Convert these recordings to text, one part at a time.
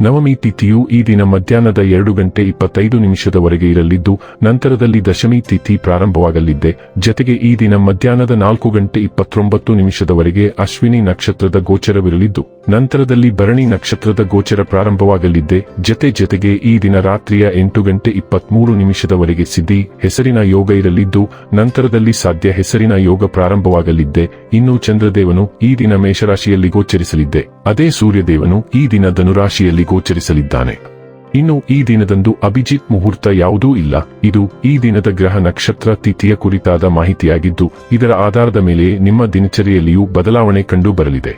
ನವಮಿ ತಿಥಿಯು ಈ ದಿನ ಮಧ್ಯಾಹ್ನದ ಎರಡು ಗಂಟೆ ಇಪ್ಪತ್ತೈದು ನಿಮಿಷದವರೆಗೆ ಇರಲಿದ್ದು, ನಂತರದಲ್ಲಿ ದಶಮಿ ತಿಥಿ ಪ್ರಾರಂಭವಾಗಲಿದ್ದೆ ಜತೆಗೆ ಈ ದಿನ ಮಧ್ಯಾಹ್ನದ ನಾಲ್ಕು ಗಂಟೆ ಇಪ್ಪತ್ತೊಂಬತ್ತು ನಿಮಿಷದವರೆಗೆ ಅಶ್ವಿನಿ ನಕ್ಷತ್ರದ ಗೋಚರವಿರಲಿದ್ದು, ನಂತರದಲ್ಲಿ ಭರಣಿ ನಕ್ಷತ್ರದ ಗೋಚರ ಪ್ರಾರಂಭವಾಗಲಿದ್ದೆ ಜತೆ ಜತೆಗೆ ಈ ದಿನ ರಾತ್ರಿಯ ಎಂಟು ಗಂಟೆ ಇಪ್ಪತ್ಮೂರು ನಿಮಿಷದವರೆಗೆ ಸಿದ್ಧಿ, ಹೆಸರಿನ ಯೋಗ ಇರಲಿದ್ದು, ನಂತರದಲ್ಲಿ ಸಾಧ್ಯ ಹೆಸರಿನ ಯೋಗ ಪ್ರಾರಂಭವಾಗಲಿದ್ದೆ ಇನ್ನು ಚಂದ್ರದೇವನು ಈ ದಿನ ಮೇಷರಾಶಿಯಲ್ಲಿ ಗೋಚರಿಸಲಿದ್ದೆ ಅದೇ ಸೂರ್ಯದೇವನು ಈ ದಿನ ಧನುರಾಶಿಯಲ್ಲಿ ಗೋಚರಿಸಲಿದ್ದಾನೆ. ಇನ್ನು ಈ ದಿನದಂದು ಅಭಿಜಿತ್ ಮುಹೂರ್ತ ಯಾವುದೂ ಇಲ್ಲ. ಇದು ಈ ದಿನದ ಗ್ರಹ ನಕ್ಷತ್ರ ತಿಥಿಯ ಕುರಿತಾದ ಮಾಹಿತಿಯಾಗಿದ್ದು, ಇದರ ಆಧಾರದ ಮೇಲೆ ನಿಮ್ಮ ದಿನಚರಿಯಲ್ಲಿಯೂ ಬದಲಾವಣೆ ಕಂಡು ಬರಲಿದೆ.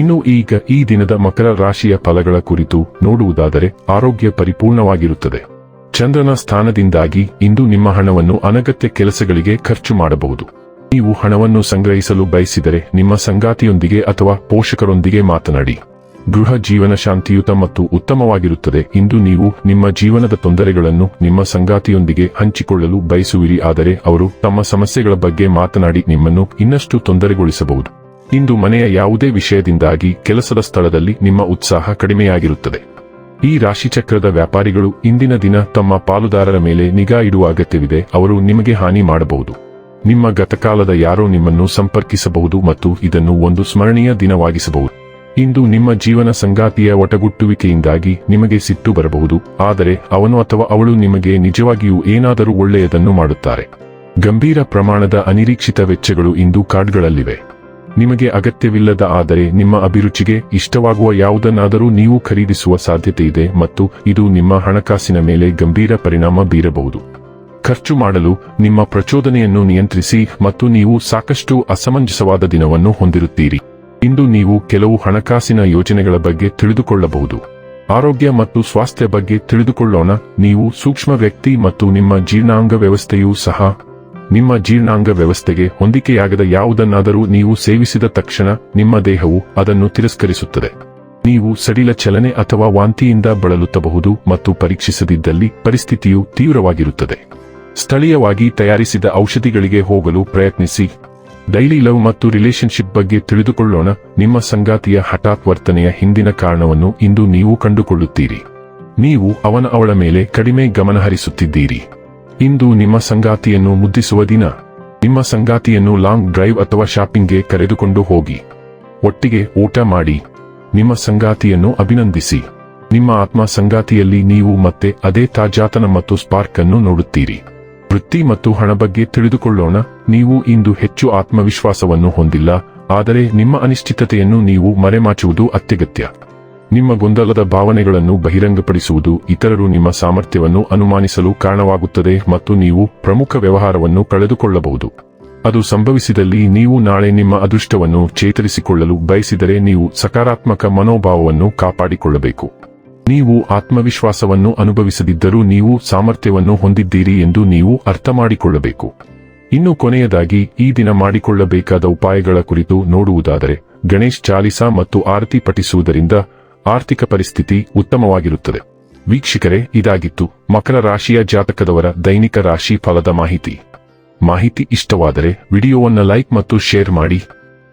ಇನ್ನು ಈಗ ಈ ದಿನದ ಮಕರ ರಾಶಿಯ ಫಲಗಳ ಕುರಿತು ನೋಡುವುದಾದರೆ ಆರೋಗ್ಯ ಪರಿಪೂರ್ಣವಾಗಿರುತ್ತದೆ. ಚಂದ್ರನ ಸ್ಥಾನದಿಂದಾಗಿ ಇಂದು ನಿಮ್ಮ ಹಣವನ್ನು ಅನಗತ್ಯ ಕೆಲಸಗಳಿಗೆ ಖರ್ಚು ಮಾಡಬಹುದು. ನೀವು ಹಣವನ್ನು ಸಂಗ್ರಹಿಸಲು ಬಯಸಿದರೆ ನಿಮ್ಮ ಸಂಗಾತಿಯೊಂದಿಗೆ ಅಥವಾ ಪೋಷಕರೊಂದಿಗೆ ಮಾತನಾಡಿ. ಗೃಹ ಜೀವನ ಶಾಂತಿಯುತ ಮತ್ತು ಉತ್ತಮವಾಗಿರುತ್ತದೆ. ಇಂದು ನೀವು ನಿಮ್ಮ ಜೀವನದ ತೊಂದರೆಗಳನ್ನು ನಿಮ್ಮ ಸಂಗಾತಿಯೊಂದಿಗೆ ಹಂಚಿಕೊಳ್ಳಲು ಬಯಸುವಿರಿ. ಆದರೆ ಅವರು ತಮ್ಮ ಸಮಸ್ಯೆಗಳ ಬಗ್ಗೆ ಮಾತನಾಡಿ ನಿಮ್ಮನ್ನು ಇನ್ನಷ್ಟು ತೊಂದರೆಗೊಳಿಸಬಹುದು. ಇಂದು ಮನೆಯ ಯಾವುದೇ ವಿಷಯದಿಂದಾಗಿ ಕೆಲಸದ ಸ್ಥಳದಲ್ಲಿ ನಿಮ್ಮ ಉತ್ಸಾಹ ಕಡಿಮೆಯಾಗಿರುತ್ತದೆ. ಈ ರಾಶಿಚಕ್ರದ ವ್ಯಾಪಾರಿಗಳು ಇಂದಿನ ದಿನ ತಮ್ಮ ಪಾಲುದಾರರ ಮೇಲೆ ನಿಗಾ ಇಡುವ ಅಗತ್ಯವಿದೆ. ಅವರು ನಿಮಗೆ ಹಾನಿ ಮಾಡಬಹುದು. ನಿಮ್ಮ ಗತಕಾಲದ ಯಾರೋ ನಿಮ್ಮನ್ನು ಸಂಪರ್ಕಿಸಬಹುದು ಮತ್ತು ಇದನ್ನು ಒಂದು ಸ್ಮರಣೀಯ ದಿನವಾಗಿಸಬಹುದು. ಇಂದು ನಿಮ್ಮ ಜೀವನ ಸಂಗಾತಿಯ ಒಟಗುಟ್ಟುವಿಕೆಯಿಂದಾಗಿ ನಿಮಗೆ ಸಿಟ್ಟು ಬರಬಹುದು, ಆದರೆ ಅವನು ಅಥವಾ ಅವಳು ನಿಮಗೆ ನಿಜವಾಗಿಯೂ ಏನಾದರೂ ಒಳ್ಳೆಯದನ್ನು ಮಾಡುತ್ತಾರೆ. ಗಂಭೀರ ಪ್ರಮಾಣದ ಅನಿರೀಕ್ಷಿತ ವೆಚ್ಚಗಳು ಇಂದು ಕಾರ್ಡ್ಗಳಲ್ಲಿವೆ. ನಿಮಗೆ ಅಗತ್ಯವಿಲ್ಲದ ಆದರೆ ನಿಮ್ಮ ಅಭಿರುಚಿಗೆ ಇಷ್ಟವಾಗುವ ಯಾವುದನ್ನಾದರೂ ನೀವು ಖರೀದಿಸುವ ಸಾಧ್ಯತೆ ಇದೆ ಮತ್ತು ಇದು ನಿಮ್ಮ ಹಣಕಾಸಿನ ಮೇಲೆ ಗಂಭೀರ ಪರಿಣಾಮ ಬೀರಬಹುದು. ಖರ್ಚು ಮಾಡಲು ನಿಮ್ಮ ಪ್ರಚೋದನೆಯನ್ನು ನಿಯಂತ್ರಿಸಿ ಮತ್ತು ನೀವು ಸಾಕಷ್ಟು ಅಸಮಂಜಸವಾದ ದಿನವನ್ನು ಹೊಂದಿರುತ್ತೀರಿ. ಇಂದು ನೀವು ಕೆಲವು ಹಣಕಾಸಿನ ಯೋಜನೆಗಳ ಬಗ್ಗೆ ತಿಳಿದುಕೊಳ್ಳಬಹುದು. ಆರೋಗ್ಯ ಮತ್ತು ಸ್ವಾಸ್ಥ್ಯ ಬಗ್ಗೆ ತಿಳಿದುಕೊಳ್ಳೋಣ. ನೀವು ಸೂಕ್ಷ್ಮ ವ್ಯಕ್ತಿ ಮತ್ತು ನಿಮ್ಮ ಜೀರ್ಣಾಂಗ ವ್ಯವಸ್ಥೆಯೂ ಸಹ ನಿಮ್ಮ ಜೀರ್ಣಾಂಗ ವ್ಯವಸ್ಥೆಗೆ ಹೊಂದಿಕೆಯಾಗದ ಯಾವುದನ್ನಾದರೂ ನೀವು ಸೇವಿಸಿದ ತಕ್ಷಣ ನಿಮ್ಮ ದೇಹವು ಅದನ್ನು ತಿರಸ್ಕರಿಸುತ್ತದೆ. ನೀವು ಸಡಿಲ ಚಲನೆ ಅಥವಾ ವಾಂತಿಯಿಂದ ಬಳಲುತ್ತಬಹುದು ಮತ್ತು ಪರೀಕ್ಷಿಸದಿದ್ದಲ್ಲಿ ಪರಿಸ್ಥಿತಿಯು ತೀವ್ರವಾಗಿರುತ್ತದೆ. ಸ್ಥಳೀಯವಾಗಿ ತಯಾರಿಸಿದ ಔಷಧಿಗಳಿಗೆ ಹೋಗಲು ಪ್ರಯತ್ನಿಸಿ. ಡೈಲಿ ಲವ್ ಮತ್ತು ರಿಲೇಶನ್ಶಿಪ್ ಬಗ್ಗೆ ತಿಳಿದುಕೊಳ್ಳೋಣ. ನಿಮ್ಮ ಸಂಗಾತಿಯ ಹಠಾತ್ ವರ್ತನೆಯ ಹಿಂದಿನ ಕಾರಣವನ್ನು ಇಂದು ನೀವು ಕಂಡುಕೊಳ್ಳುತ್ತೀರಿ. ನೀವು ಅವನ ಅವಳ ಮೇಲೆ ಕಡಿಮೆ ಗಮನ ಹರಿಸುತ್ತಿದ್ದೀರಿ. ಇಂದು ನಿಮ್ಮ ಸಂಗಾತಿಯನ್ನು ಮುದ್ದಿಸುವ ದಿನ. ನಿಮ್ಮ ಸಂಗಾತಿಯನ್ನು ಲಾಂಗ್ ಡ್ರೈವ್ ಅಥವಾ ಶಾಪಿಂಗ್ಗೆ ಕರೆದುಕೊಂಡು ಹೋಗಿ. ಒಟ್ಟಿಗೆ ಊಟ ಮಾಡಿ. ನಿಮ್ಮ ಸಂಗಾತಿಯನ್ನು ಅಭಿನಂದಿಸಿ. ನಿಮ್ಮ ಆತ್ಮ ಸಂಗಾತಿಯಲ್ಲಿ ನೀವು ಮತ್ತೆ ಅದೇ ತಾಜಾತನ ಮತ್ತು ಸ್ಪಾರ್ಕ್ ಅನ್ನು ನೋಡುತ್ತೀರಿ. ವೃತ್ತಿ ಮತ್ತು ಹಣ ಬಗ್ಗೆ ತಿಳಿದುಕೊಳ್ಳೋಣ. ನೀವು ಇಂದು ಹೆಚ್ಚು ಆತ್ಮವಿಶ್ವಾಸವನ್ನು ಹೊಂದಿಲ್ಲ. ಆದರೆ ನಿಮ್ಮ ಅನಿಶ್ಚಿತತೆಯನ್ನು ನೀವು ಮರೆಮಾಚುವುದು ಅತ್ಯಗತ್ಯ. ನಿಮ್ಮ ಗೊಂದಲದ ಭಾವನೆಗಳನ್ನು ಬಹಿರಂಗಪಡಿಸುವುದು ಇತರರು ನಿಮ್ಮ ಸಾಮರ್ಥ್ಯವನ್ನು ಅನುಮಾನಿಸಲು ಕಾರಣವಾಗುತ್ತದೆ ಮತ್ತು ನೀವು ಪ್ರಮುಖ ವ್ಯವಹಾರವನ್ನು ಕಳೆದುಕೊಳ್ಳಬಹುದು. ಅದು ಸಂಭವಿಸಿದಲ್ಲಿ ನೀವು ನಾಳೆ ನಿಮ್ಮ ಅದೃಷ್ಟವನ್ನು ಚೇತರಿಸಿಕೊಳ್ಳಲು ಬಯಸಿದರೆ ನೀವು ಸಕಾರಾತ್ಮಕ ಮನೋಭಾವವನ್ನು ಕಾಪಾಡಿಕೊಳ್ಳಬೇಕು. ನೀವು ಆತ್ಮವಿಶ್ವಾಸವನ್ನು ಅನುಭವಿಸದಿದ್ದರೂ ನೀವು ಸಾಮರ್ಥ್ಯವನ್ನು ಹೊಂದಿದ್ದೀರಿ ಎಂದು ನೀವು ಅರ್ಥ ಮಾಡಿಕೊಳ್ಳಬೇಕು ಇನ್ನು ಕೊನೆಯದಾಗಿ, ಈ ದಿನ ಮಾಡಿಕೊಳ್ಳಬೇಕಾದ ಉಪಾಯಗಳ ಕುರಿತು ನೋಡುವುದಾದರೆ, ಗಣೇಶ್ ಚಾಲಿಸಾ ಮತ್ತು ಆರತಿ ಪಠಿಸುವುದರಿಂದ ಆರ್ಥಿಕ ಪರಿಸ್ಥಿತಿ ಉತ್ತಮವಾಗಿರುತ್ತದೆ. ವೀಕ್ಷಕರೇ, ಇದಾಗಿತ್ತು ಮಕರ ರಾಶಿಯ ಜಾತಕದವರ ದೈನಿಕ ರಾಶಿ ಫಲದ ಮಾಹಿತಿ. ಮಾಹಿತಿ ಇಷ್ಟವಾದರೆ, ವಿಡಿಯೋವನ್ನು ಲೈಕ್ ಮತ್ತು ಶೇರ್ ಮಾಡಿ.